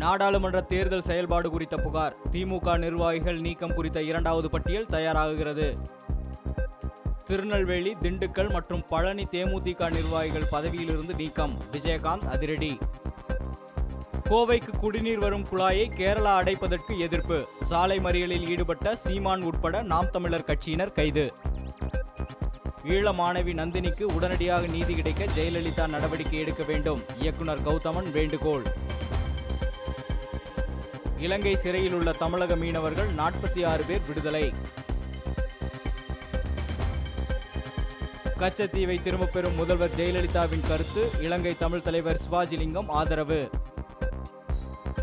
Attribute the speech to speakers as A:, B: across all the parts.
A: நாடாளுமன்ற தேர்தல் செயல்பாடு குறித்த புகார். திமுக நிர்வாகிகள் நீக்கம் குறித்த இரண்டாவது பட்டியல் தயாராகுகிறது. திருநெல்வேலி திண்டுக்கல் மற்றும் பழனி தேமுதிக நிர்வாகிகள் பதவியிலிருந்து நீக்கம். விஜயகாந்த் அதிரடி. கோவைக்கு குடிநீர் வரும் குழாயை கேரளா அடைப்பதற்கு எதிர்ப்பு. சாலை மறியலில் ஈடுபட்ட சீமான் உட்பட நாம் தமிழர் கட்சியினர் கைது. ஈழ மாணவி நந்தினிக்கு உடனடியாக நீதி கிடைக்க ஜெயலலிதா நடவடிக்கை எடுக்க வேண்டும். இயக்குனர் கௌதமன் வேண்டுகோள். இலங்கை சிறையில் உள்ள தமிழக மீனவர்கள் நாற்பத்தி ஆறு பேர் விடுதலை. கச்சத்தீவை திரும்பப் பெறும் முதல்வர் ஜெயலலிதாவின் கருத்து இலங்கை தமிழ் தலைவர் சிவாஜிலிங்கம் ஆதரவு.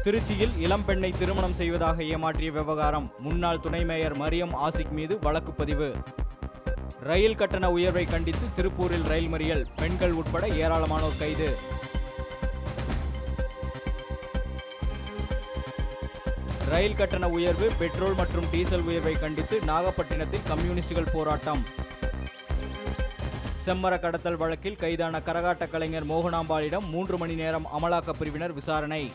A: திருச்சியில் இளம்பெண்ணை திருமணம் செய்வதாக ஏமாற்றிய விவகாரம் முன்னாள் துணை மேயர் மரியம் ஆசிக் மீது வழக்கு பதிவு. ரயில் கட்டண உயர்வை கண்டித்து திருப்பூரில் ரயில் மறியல் பெண்கள் உட்பட ஏராளமானோர் கைது. ரயில் கட்டண உயர்வு பெட்ரோல் மற்றும் டீசல் உயர்வை கண்டித்து நாகப்பட்டினத்தில் கம்யூனிஸ்டுகள் போராட்டம். செம்மர கடத்தல் வழக்கில் கைதான கரகாட்ட கலைஞர் மோகனாம்பாலிடம் மூன்று மணி நேரம் அமலாக்கப் பிரிவினர் விசாரணை.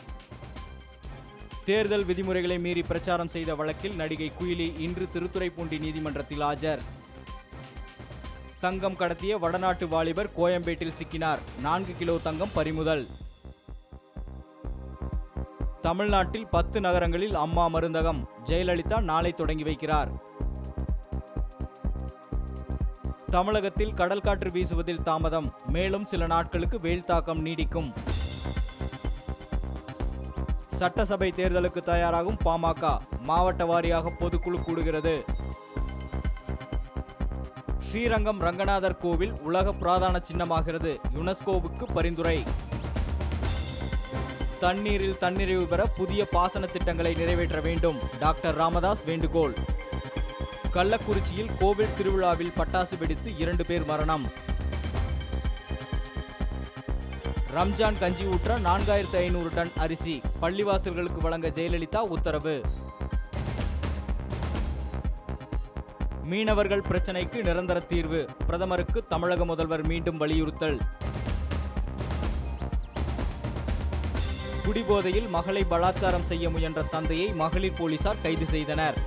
A: தேர்தல் விதிமுறைகளை மீறி பிரச்சாரம் செய்த வழக்கில் நடிகை குயிலி இன்று திருத்துறைப்பூண்டி நீதிமன்றத்தில் ஆஜர். தங்கம் கடத்திய வடநாட்டு வாலிபர் கோயம்பேட்டில் சிக்கினார். நான்கு கிலோ தங்கம் பறிமுதல். தமிழ்நாட்டில் பத்து நகரங்களில் அம்மா மருந்தகம். ஜெயலலிதா நாளை தொடங்கி வைக்கிறார். தமிழகத்தில் கடல் காற்று வீசுவதில் தாமதம். மேலும் சில நாட்களுக்கு வெயில் தாக்கம் நீடிக்கும். சட்டசபை தேர்தலுக்கு தயாராகும் பாமக. மாவட்ட வாரியாக பொதுக்குழு கூடுகிறது. ஸ்ரீரங்கம் ரங்கநாதர் கோவில் உலக பிராதான சின்னமாகிறது. யுனெஸ்கோவுக்கு பரிந்துரை. தண்ணீரில் தன்னிறைவு பெற புதிய பாசன திட்டங்களை நிறைவேற்ற வேண்டும். டாக்டர் ராமதாஸ் வேண்டுகோள். கள்ளக்குறிச்சியில் கோவில் திருவிழாவில் பட்டாசு வெடித்து இரண்டு பேர் மரணம். ரம்ஜான் கஞ்சி ஊற்ற நான்காயிரத்து ஐநூறு டன் அரிசி. பள்ளிவாசல்களுக்கு வழங்க ஜெயலலிதா உத்தரவு. மீனவர்கள் பிரச்சனைக்கு நிரந்தர தீர்வு. பிரதமருக்கு தமிழக முதல்வர் மீண்டும் வலியுறுத்தல். குடிபோதையில் மகளை பலாத்காரம் செய்ய முயன்ற தந்தையை மகளிர் போலீசார் கைது செய்தனர்.